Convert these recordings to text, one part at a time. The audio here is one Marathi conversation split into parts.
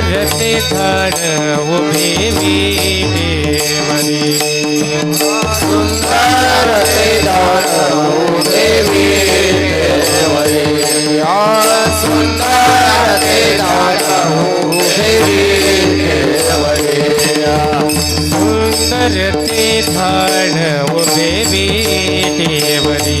सुंदर ते झाड उभे विटेवरी सुंदर ते दान उभे. आ, सुंदर ते दान उभे. सुंदर ते झाड उभे विटेवरी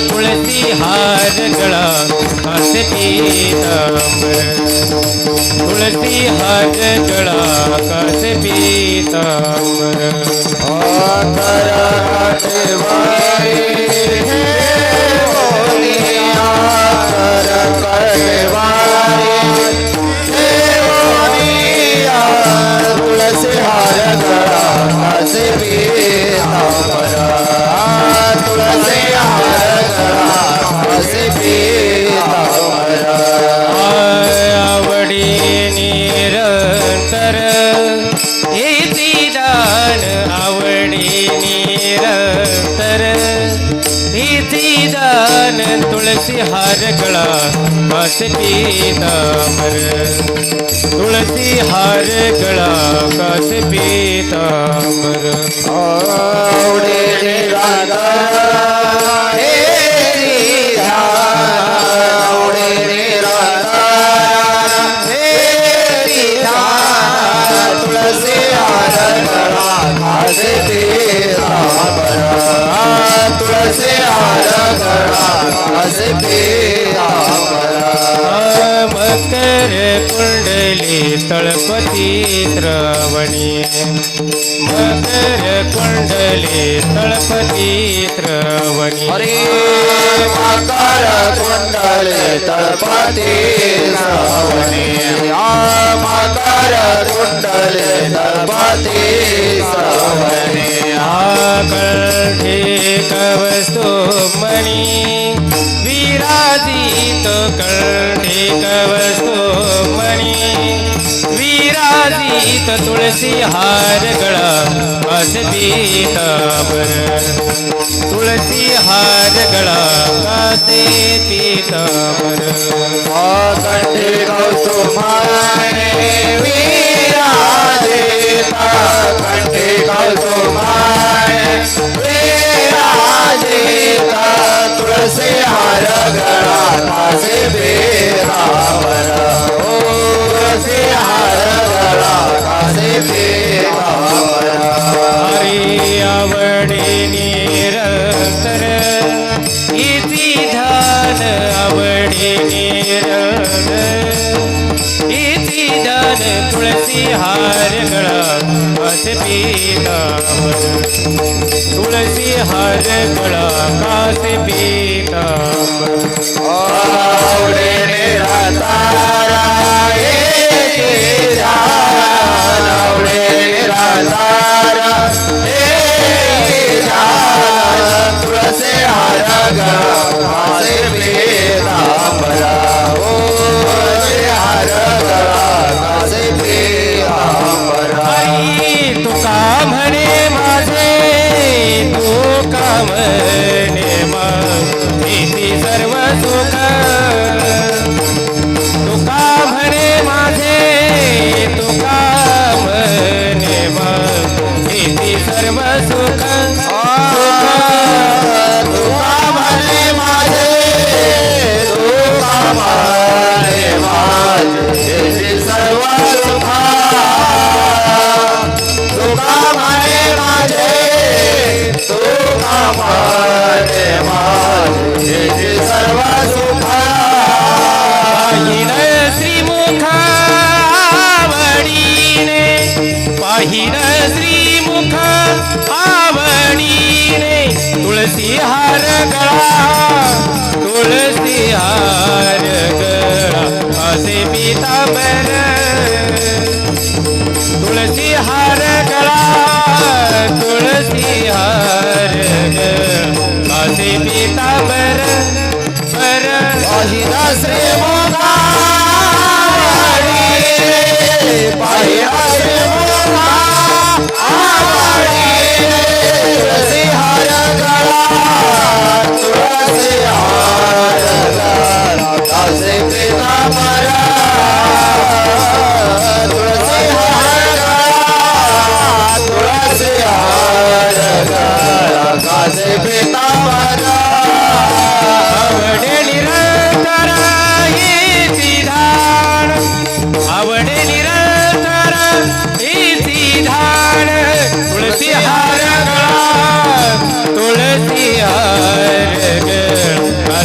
तुळसी हार गळा हस पीतांबर तुळसी हार गळा कस पीतांबर आकर तुलसी हार गळा कास पीतांबर तुळसी हार गळा कास पीतामर मकर कुंडली तळपती श्रवणी मकर कुंडली तळपती श्रवणी हरे मकर कुंडले तळपती श्रावणी आ मकर कुंडले तळपती श्रावणी आकंठे कवस्तु मणी। विराजित कंठे कवस्तु मणी विराजित तुळसी हार गळा कास पीतांबर तुळसी हार गळा कासे पीतांबर कंठे कौसुमाने हार गळा ओ तुळसी हार गळा कासे हरी आवडे निरंतर इति आवडे निरंतर इति तुळसी हार गळा कास पीतांबर तुळसी हार गळा कास तुळसी हार गळा तुळसी हार गळा असे पिता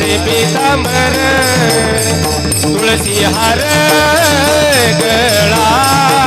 गळा असे पितांबर तुळसी हार गळा.